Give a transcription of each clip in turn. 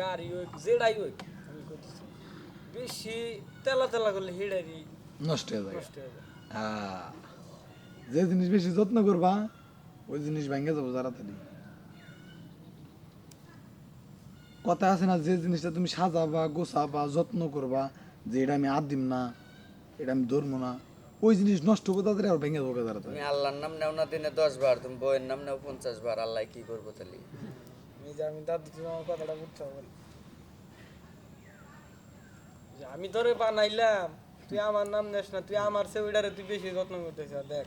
গাড়ি হোক যেটাই হোক আমি করতেছি বেশি তেলা তেলা করলে হিড়ারি নষ্ট হয়ে যায়। নষ্ট হয়ে যায়। হ্যাঁ যে জিনিস বেশি যত্ন করবা ওই জিনিস ভেঙে যাব তাড়াতাড়ি। কথা আছে না যে জিনিসটা তুমি সাজাবা গোছাবা যত্ন করবা যে এটা আমি আর দিম না এটা আমি ধরবো না ওই জিনিস নষ্ট করতে তাড়াতাড়ি আর ভেঙে যাব তাড়াতাড়ি? আল্লাহর নাম নেও না দিনে দশ বার তুমি বইয়ের নাম নেও পঞ্চাশ বার আল্লাহ কি করব তাহলে? যে আমি দাদু তুমি কথাটা বুঝতে যে আমি তোরে বানাইলাম, তুই আমার নাম নেস না, তুই আমার সেউডারে তুই বেশি যত্ন করতেছ দেখ,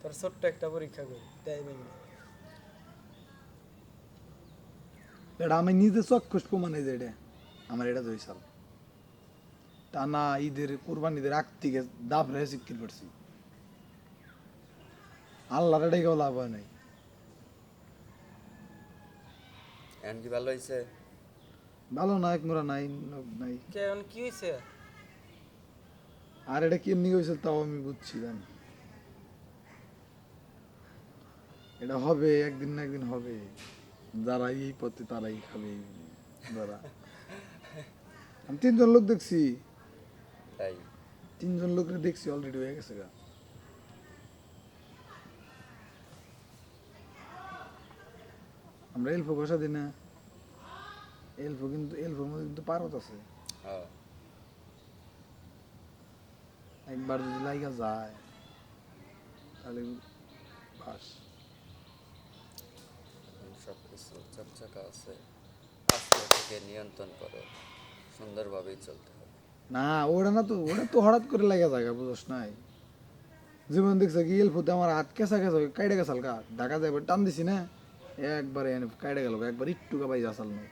তোর ছোট্ট একটা পরীক্ষা করি তাই ভেঙে এটা আমি নিজে চক্ষুষ প্রমাণ এই যে এটা আমার এটা দুই সাল। টানা ঈদের কোরবান, ঈদের আগ থেকে দাপ রেখে শিক্ষিত পড়ছি আল্লাহর এটাই কেউ লাভ হয় নাই। এখন কি ভালো হয়েছে ভালো নায়ক মোরা নাই নাই। কেন কি হয়েছে আর এটা কেমনি হয়েছে তাও আমি বুঝছি জানি এটা হবে একদিন না একদিন হবে। যারা এই পথে তারাই খাবে যারা আমি তিনজন লোক দেখছি। তাই? তিনজন লোকের দেখছি অলরেডি হয়ে গেছে গা। আমরা এলফো ঘষা দিই না। এলফো কিন্তু এলফোর মধ্যে কিন্তু পারত আছে। হ্যাঁ। একবার যদি লাইগা যায় তাহলে বাস। সব কিছু চকচকা আছে। আস্তে থেকে নিয়ন্ত্রণ করো। সুন্দরভাবেই চলতে হবে। না ওটা না তো ওটা তো হঠাৎ করে লাগা জায়গা বুঝস নাই। জীবন দেখছে কি এলফোতে আমার হাত কেসা কেসা কাইডে গেছাল কা ঢাকা যাইবার টান দিছি না। একবারে এনে গেল একবার একটু কাবাই যাসাল না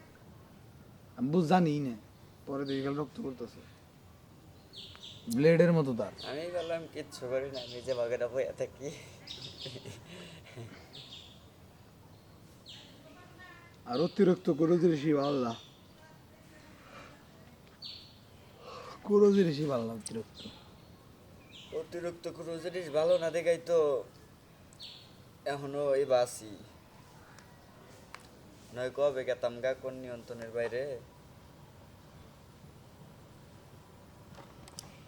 আমি বুঝ জানি না পরে দেখে গেল রক্ত করতেছে ব্লেডের মতো তার। আমি বললাম কিচ্ছু করি না নিজে বাগেরা বইয়া থাকি। আর অতিরিক্ত কোনো জিনিসই ভালো না কোনো জিনিসই ভালো না অতিরিক্ত। অতিরিক্ত কোনো জিনিস ভালো না দেখাই তো এখনও এই বাসি নয় কবে গেতাম গা কোন নিয়ন্ত্রণের বাইরে।